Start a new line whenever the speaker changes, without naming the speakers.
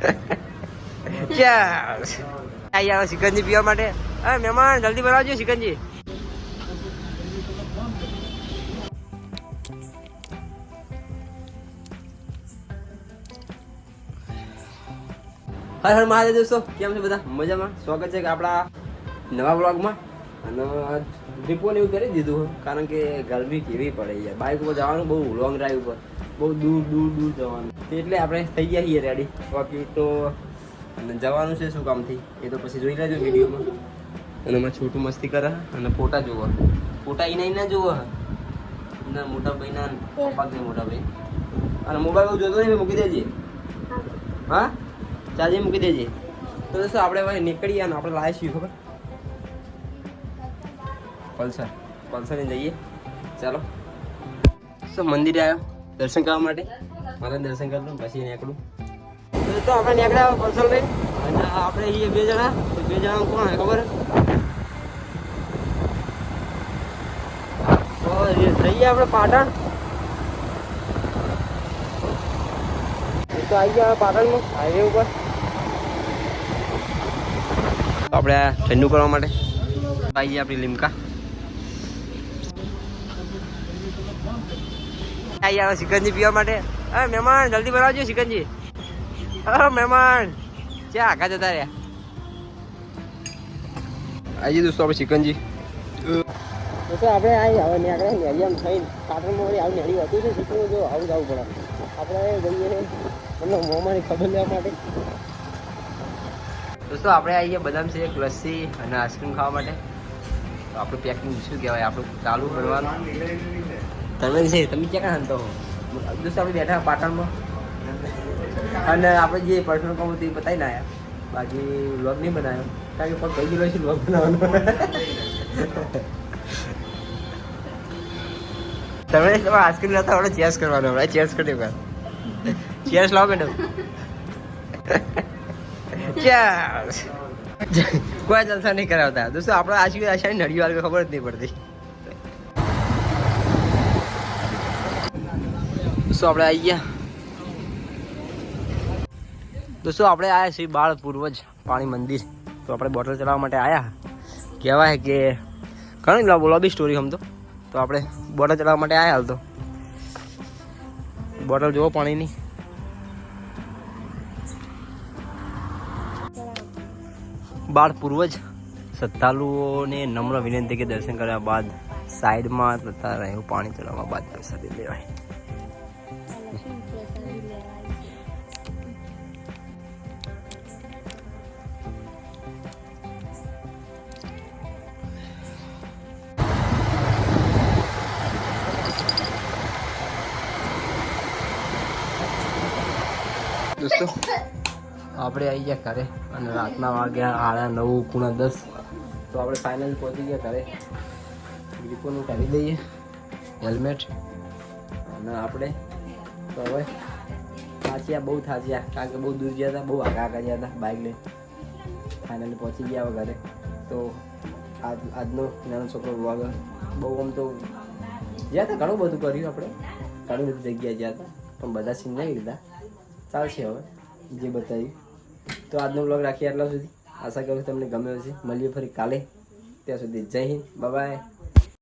સિકંજી પીવા માટે. હા મહેમાન, જલ્દી બનાવજો સિકંજી હર હર મહાદેવ દોસ્તો, કેમ છે બધા? મજામાં? સ્વાગત છે કે આપણા નવા બ્લોગમાં અને ટ્રીપોને એવું કરી દીધું, કારણ કે ગરમી કેવી પડે યાર બાઇક ઉપર જવાનું બહુ લોંગ ડ્રાઈવ ઉપર. બહુ દૂર દૂર દૂર જવાનું. એટલે આપણે થઈ ગયા છીએ રેડી બાકી તો. અને જવાનું છે શું કામથી? એ તો પછી જોઈ લેજો વિડીયોમાં. અને એમાં છોટું મસ્તી કરે અને ફોટા જોવો ફોટા એને ના જોવો ના, મોટા ભાઈ ના પપ્પા મોટા ભાઈ. અને મોબાઈલ જોતો નહીં મૂકી દેજે. હા? ચાર્જિંગ મૂકી દેજે. તો દોસ્તો, આપણે હવે નીકળીએ અને આપણે લાવીએ છીએ, ખબર? પલ્સર. પલ્સર જઈએ. ચાલો. શું મંદિરે આવ્યો. દર્શન કરવા માટે? મારે દર્શન કરી લઉં પછી નીકળું. તો તો આપણે નીકળ્યા પલ્સર લઈ અને આપણે અહીંયા બે જણા બે જણા કોણ ખબર? તો જઈએ આપણે પાટણ. તો આવી ગયા પાટણમાં હાઈવે ઉપર. આપણે ઠંડુ કરવા માટે. આવી ગયા આપણી લીમકા. આવી ગયા પીવા માટે. હા મહેમાન જલ્દી બનાવજો સિકંજી હા મહેમાન. ક્યાં આગા જતા રહ્યા? આજે દોસ્તો આપણે સિકંજી તો આપણે આવી હવે ને આગળ નેરિયામ થઈને. પાટણમાં વળી આવું નેરી હતું છે શીખવું જો આવું જવું પડે. આપણે જઈએ એમનો મોંમાંની ખબર લેવા માટે. દોસ્તો આપણે આવીએ બદામ છે એક લસ્સી અને આઈસ્ક્રીમ ખાવા માટે. તો આપણું પેકિંગ શું કહેવાય? આપણું ચાલુ કરવાનું. તમે છે તમે ક્યાં કાં હો દોસ્તો, આપણે બેઠા પાટણમાં. અને આપણે જે પર્સનલ કામ હતું એ બતાવીને આવ્યા બાકી વ્લોગ નહીં બનાવ્યો. કારણ કે પણ કઈ ગયેલો છે વ્લોગ બનાવવાનો. તમે તમે આઈસ્ક્રીમ લેતા આપણે ચેસ કરવાનો હમણાં. ચેસ કરી કર ચેસ લાવો મેડમ. ચેસ કોઈ જલસા નહીં કરાવતા. દોસ્તો, આપણે આશી આશા નડી વાર ખબર જ નહીં પડતી. દોસ્તો, આપણે આવી ગયા. દોસ્તો, આપણે આવ્યા છીએ બાળ પૂર્વજ પાણી મંદિર. તો આપણે બોટલ ચલાવવા માટે આવ્યા કહેવાય કે ઘણી બધા બોલાવી સ્ટોરી સમજો. તો આપણે બોટલ ચલાવવા માટે આવ્યા હાલ તો. બોટલ જુઓ પાણીની. બાળ પૂર્વજ શ્રદ્ધાળુઓને નમ્ર વિનંતી કે દર્શન કર્યા બાદ સાઈડમાં તથા રહેવું પાણી ચડાવવા બાદ પ્રસાદી લેવાય. દોસ્તો. આપણે આવી ગયા ઘરે અને રાતના વાગ્યા સાડા નવ પૂણા દસ. તો આપણે ફાઇનલ પહોંચી ગયા ઘરે. ગ્રીપોનું કાઢી દઈએ. હેલ્મેટ અને આપણે તો હવે થાચ્યા, બહુ થાચ્યા. કારણ કે બહુ દૂર ગયા હતા, બહુ આગા આગા ગયા હતા બાઇક લઈને. ફાઇનલી પહોંચી ગયા હવે તો આજ, આજનો નાનો છોકરો વ્લોગ બહુ આમ તો ગયા હતા, ઘણું બધું કર્યું આપણે. ઘણી બધી જગ્યાએ ગયા હતા, પણ બધા સીન નહીં લીધા. ચાલશે હવે, જે બતાવ્યું. તો આજનો બ્લોગ રાખીએ આટલા સુધી. આશા કરું તમને ગમ્યો હશે. મળીએ ફરી કાલે. ત્યાં સુધી જય હિન્દ. બાય